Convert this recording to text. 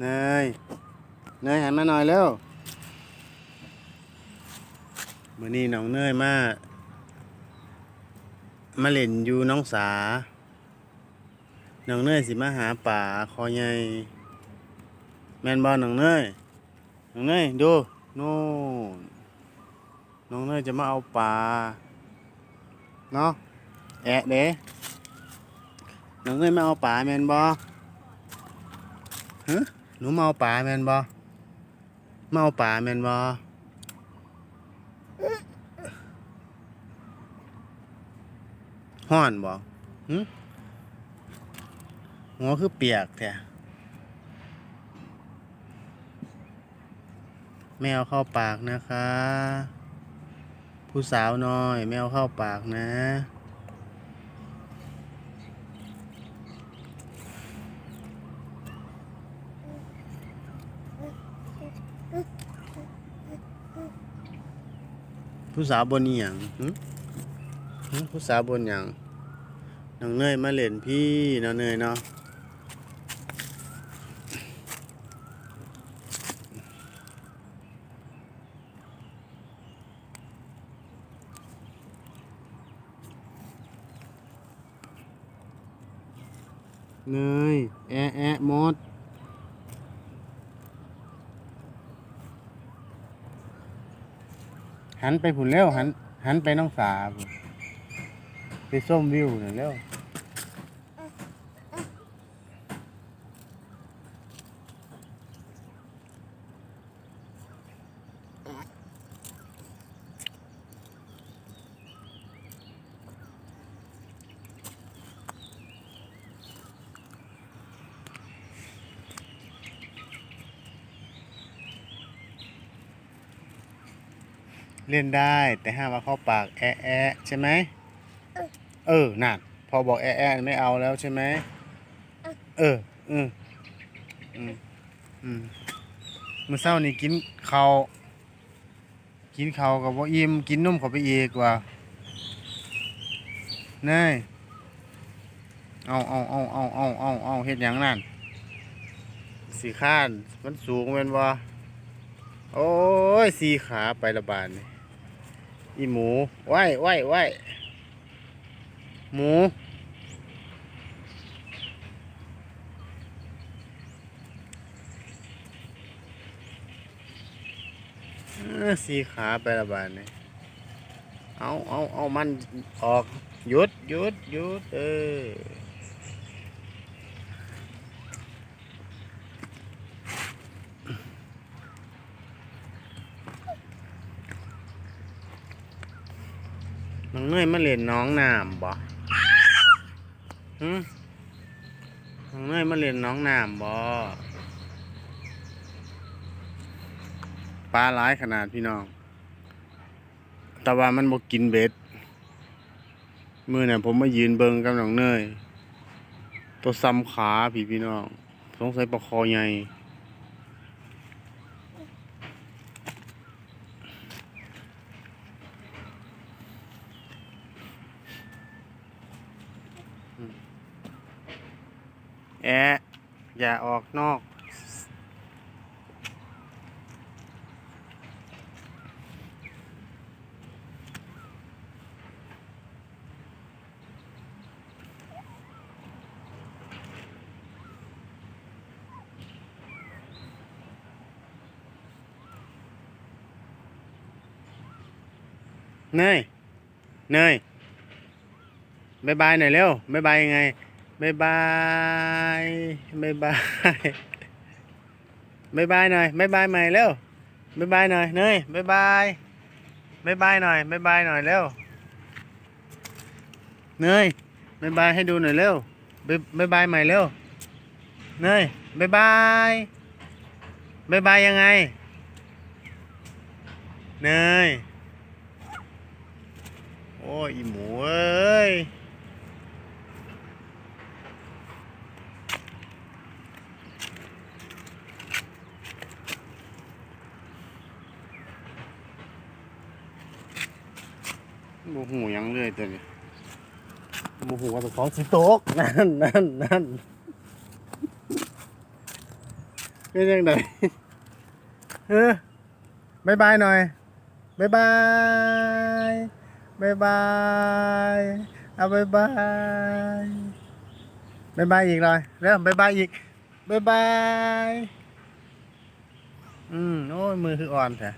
เนย เนยหันมาหน่อยเร็วมื่อนี้น้องเนยมา มาเล่นอยู่น้องสา น้องเนยสิมาหาป่าคอใหญ่แมนบอลน้องเนย น้องเนยดูนู่นน้องเนยจะมาเอาปลาเนาะแอะเด้น้องเนยมาเอาปลาแมนบอฮะ หนูเอาปลาแม่นบอเอาปลาแม่นบอห้อนบอหึหัวคือเปียกแท้แมวเข้าปากนะคะ ผู้สาวน้อย แมวเข้าปากนะ ผู้สาวบนอีหยังผู้สาวบนหยังน้องเนยมาเล่นพี่น้องเนยเนาะเนยแอะแอะมด หันไปผุนเร็วหันหันไปน้องสาพุ่นไปส้มวิวน่ะเร็ว เล่นได้แต่ห้ามว่าเข้าปากแอะแอะใช่ไหมเออนั่นพอบอกแอะแอะไม่เอาแล้วใช่ไหมเอออืมอืมอืมมื่อเช้านี่กินข้าวกินข้าวกับว่าอิ่มกินนมเข้าไปเอกว่าเนยเอาเอาเอาเอาเอาเอาเอาเฮ็ดหยังนั่นสีข้านมันสูงเป็นว่าโอ้ยสีขาไประบาดนี่ อีหมูไหวไหวไหวหมูสีขาไประบาดนี่เอาเอาเอามันออกหยุดหยุดหยุดเออ น้องเนยมาเล่นน้องน้ำบ่หึน้องเนยมาเล่นน้องน้ำบ่ปลาหลายขนาดพี่น้อง แต่ว่ามันบ่กินเบ็ด มือเนี่ยผมมายืนเบิงกับน้องเนย ตัวซ้ำขาพี่พี่น้อง สงสัยปลาคอใหญ่ แอะอย่าออกนอกเนยเนย บายบายหน่อยเร็วบายบายยังไงบายบายบายบายบายบายหน่อยบายบายใหม่เร็วบายบายหน่อยเนยบายบายบายบายหน่อยบายบายหน่อยเร็วเนยบายบายให้ดูหน่อยเร็วบายบายใหม่เร็วเนยบายบายบายบายยังไงเนยโอ้ยหมูเอ้ย โมหูยังเลยตัวนี้โมหูว่าตัวของสิโตกนั่นนั่นนั่นเป็นยังไงเออบายบายหน่อยบายบายบายบายเอาบายบายบายบายอีกเลยเริ่มบายบายอีกบายบายอืมโอ้ยมือคืออ่อนแท้